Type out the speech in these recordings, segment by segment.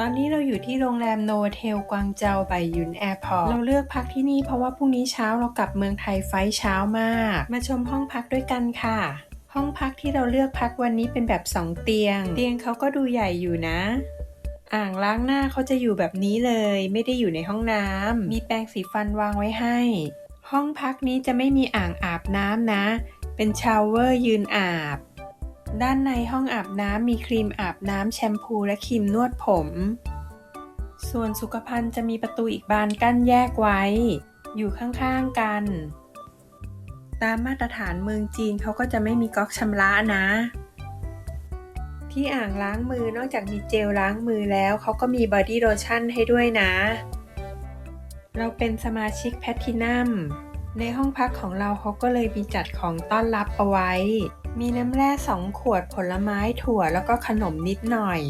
ตอนนี้เราอยู่ที่โรงแรมโนเทลกวางเจาไบยุนแอร์พอร์ต เราเลือกพักที่นี่เพราะว่าพรุ่งนี้เช้าเรากลับเมืองไทยไฟเช้ามาก มาชมห้องพักด้วยกันค่ะ ห้องพักที่เราเลือกพักวันนี้เป็นแบบ 2 เตียง เตียงเขาก็ดูใหญ่อยู่นะ อ่างล้างหน้าเขาจะอยู่แบบนี้เลย ไม่ได้อยู่ในห้องน้ำ มีแปรงสีฟันวางไว้ให้ ห้องพักนี้จะไม่มีอ่างอาบน้ำนะ เป็นชาวเวอร์ยืนอาบ ด้านในห้องอาบน้ำมีครีมอาบน้ำแชมพูและครีมนวดผม ส่วนสุขภัณฑ์จะมีประตูอีกบานกั้นแยกไว้ อยู่ข้างๆกัน ตามมาตรฐานเมืองจีนเขาก็จะไม่มีก๊อกชำระนะ ที่อ่างล้างมือนอกจากมีเจลล้างมือแล้วเขาก็มีบอดี้โลชั่นให้ด้วยนะ เราเป็นสมาชิกแพทินัมในห้องพักของเราเขาก็เลยมีจัดของต้อนรับเอาไว้ มีน้ำแร่สองขวดผลไม้ถั่วแล้วก็ขนมนิดหน่อย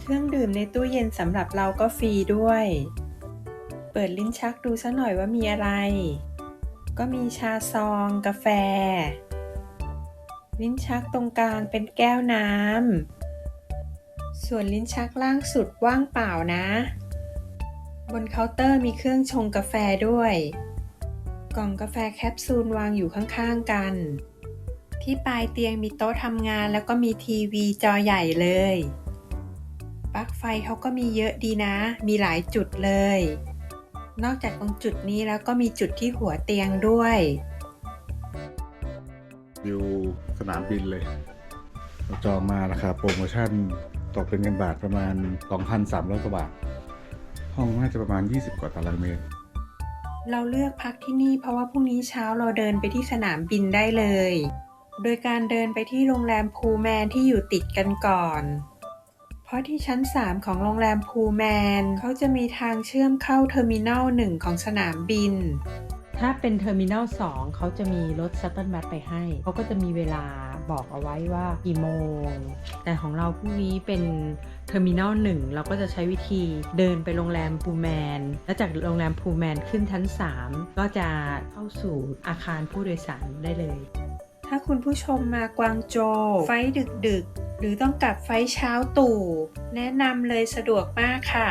เครื่องดื่มในตู้เย็นสำหรับเราก็ฟรีด้วย เปิดลิ้นชักดูซะหน่อยว่ามีอะไร ก็มีชาซอง กาแฟ ลิ้นชักตรงกลางเป็นแก้วน้ำ ส่วนลิ้นชักล่างสุดว่างเปล่านะ บนเคาน์เตอร์มีเครื่องชงกาแฟด้วย กล่องกาแฟแคปซูลวางอยู่ข้างๆกัน ที่ปลายเตียงมีโต๊ะทำงานแล้วก็มีทีวีจอใหญ่เลย ปลั๊กไฟเขาก็มีเยอะดีนะ มีหลายจุดเลย นอกจากตรงจุดนี้แล้วก็มีจุดที่หัวเตียงด้วย วิวสนามบินเลยเราจองมาราคาโปรโมชั่นตกเป็นเงินบาทประมาณ 2,300กว่าบาท ห้องน่าจะประมาณ 20 กว่าตารางเมตร เราเลือกพักที่นี่เพราะว่าพรุ่งนี้เช้าเราเดินไปที่สนามบินได้เลย โดยการเดินไปที่โรงแรมพูแมนที่อยู่ติดกันก่อน เพราะที่ชั้น 3 ของโรงแรมพูแมนเขาจะมีทางเชื่อมเข้าเทอร์มินอล1ของสนามบิน ถ้าเป็นเทอร์มินอล2เขาจะมีรถชัตเติลบัสไปให้ เขาก็จะมีเวลาบอกเอาไว้ว่ากี่โมง แต่ของเราพรุ่งนี้เป็นเทอร์มินอล1เราก็จะใช้วิธีเดินไปโรงแรมพูแมน แล้วจากโรงแรมพูแมนขึ้นชั้น 3 ก็จะเข้าสู่อาคารผู้โดยสารได้เลย ถ้าคุณผู้ชมมากวางโจวไฟดึกดึกหรือต้องกลับไฟเช้าตู่ แนะนำเลยสะดวกมากค่ะ